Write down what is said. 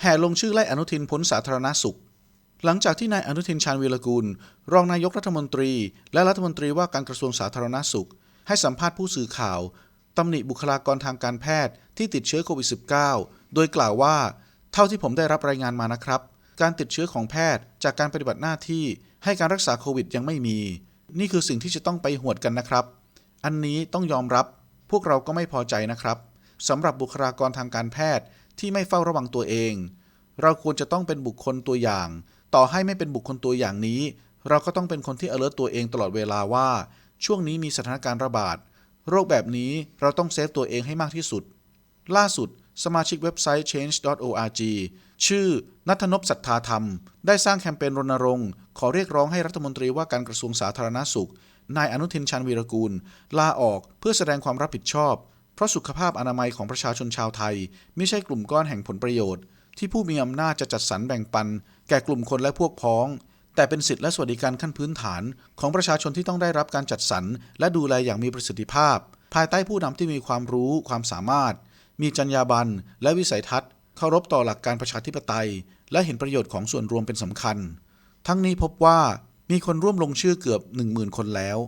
แห่ลงชื่อไล่อนุทินพ้นสาธารณสุข หลังจากที่นายอนุทินชาญวีรกูล รองนายกรัฐมนตรี และรัฐมนตรีว่าการกระทรวงสาธารณสุข ให้สัมภาษณ์ผู้สื่อข่าวตำหนิบุคลากรทางการแพทย์ที่ติดเชื้อโควิด -19 โดยกล่าวว่า เท่าที่ผมได้รับรายงานมานะครับ การติดเชื้อของแพทย์จากการปฏิบัติหน้าที่ให้การรักษาโควิดยังไม่มี นี่คือสิ่งที่จะต้องไปหวดกันนะครับ อันนี้ต้องยอมรับ พวกเราก็ไม่พอใจนะครับสำหรับบุคลากรทางการแพทย์ ที่ไม่เฝ้าระวังตัวเอง เราควรจะต้องเป็นบุคคลตัวอย่าง ต่อให้ไม่เป็นบุคคลตัวอย่างนี้ เราก็ต้องเป็นคนที่ alert ตัวเองตลอดเวลาว่า ช่วงนี้มีสถานการณ์ระบาด โรคแบบนี้เราต้องเซฟตัวเองให้มากที่สุด ล่าสุด สมาชิกเว็บไซต์ change.org ชื่อนัทนพศรัทธาธรรม ได้สร้างแคมเปญรณรงค์ ขอเรียกร้องให้รัฐมนตรีว่าการกระทรวงสาธารณสุขนายอนุทินชาญวีรกูล ลาออกเพื่อแสดงความรับผิดชอบ เพราะสุขภาพอนามัยของประชาชนชาวไทย ไม่ใช่กลุ่มก้อนแห่งผลประโยชน์ ที่ผู้มีอำนาจจะจัดสรรแบ่งปัน แก่กลุ่มคนและพวกพ้อง แต่เป็นสิทธิและสวัสดิการขั้นพื้นฐาน ของประชาชนที่ต้องได้รับการจัดสรรและดูแลอย่างมีประสิทธิภาพ ภายใต้ผู้นำที่มีความรู้ ความสามารถ มีจรรยาบรรณและวิสัยทัศน์เคารพต่อหลักการประชาธิปไตย และเห็นประโยชน์ของส่วนรวมเป็นสำคัญ ทั้งนี้พบว่ามีคนร่วมลงชื่อเกือบ 10,000 คนแล้ว